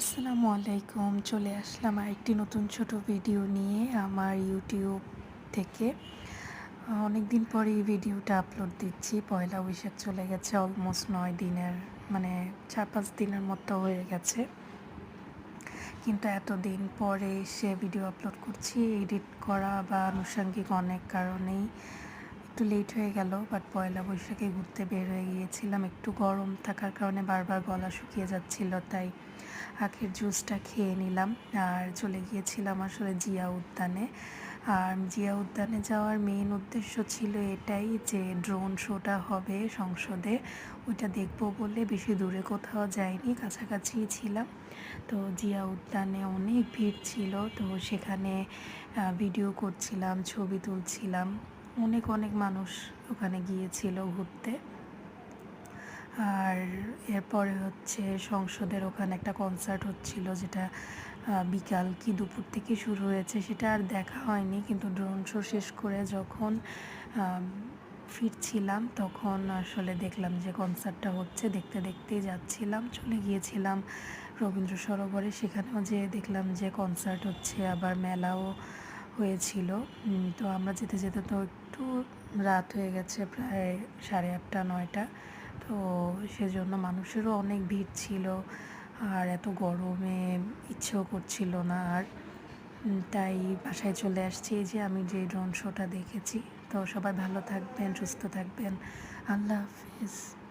আসসালামু আলাইকুম। চলে আসলাম আরেকটি নতুন ছোট ভিডিও নিয়ে আমার ইউটিউব থেকে। অনেক দিন পরে এই ভিডিওটা আপলোড দিচ্ছি। পয়লা বৈশাখ চলে গেছে অলমোস্ট নয় দিনের মানে চার পাঁচ দিনের মতো হয়ে গেছে। কিন্তু এতদিন পরে সে ভিডিও আপলোড করছি এডিট করা বা আনুষঙ্গিক অনেক কারণেই একটু লেট হয়ে গেল বাট পয়লা বৈশাখে ঘুরতে বের হয়ে গিয়েছিলাম। একটু গরম থাকার কারণে বারবার গলা শুকিয়ে যাচ্ছিল, তাই আখের জুসটা খেয়ে নিলাম। আর চলে গিয়েছিলাম আসলে জিয়া উদ্যানে। আর জিয়া উদ্যানে যাওয়ার মেন উদ্দেশ্য ছিল এটাই যে ড্রোন শোটা হবে সংসদে। ওইটা দেখব বলে বেশি দূরে কোথাও যাইনি, কাছাকাছি ছিলাম। তো জিয়া উদ্যানে অনেক ভিড় ছিল, তো সেখানে ভিডিও করছিলাম, ছবি তুলছিলাম। অনেক অনেক মানুষ ওখানে গিয়েছিল ঘুরতে। আর এরপরে হচ্ছে সংসদের ওখানে একটা কনসার্ট হচ্ছিল যেটা বিকাল কি দুপুর থেকে শুরু হয়েছে সেটা আর দেখা হয়নি, কিন্তু ড্রোন শো শেষ করে যখন ফিরছিলাম তখন আসলে দেখলাম যে কনসার্টটা হচ্ছে, দেখতে দেখতেই যাচ্ছিলাম, চলে গিয়েছিলাম রবীন্দ্র সরোবরে। সেখানেও যে দেখলাম যে কনসার্ট হচ্ছে, আবার মেলাও হয়েছিল। তো আমরা যেতে যেতে তো একটু রাত হয়ে গেছে প্রায় সাড়ে আটটা, নয়টা। তো সেজন্য মানুষেরও অনেক ভিড় ছিল আর এত গরমে ইচ্ছেও করছিল না আর। তাই বাসায় চলে আসছি। যে আমি যে ড্রোন শোটা দেখেছি। তো সবাই ভালো থাকবেন, সুস্থ থাকবেন। আল্লাহ হাফিজ।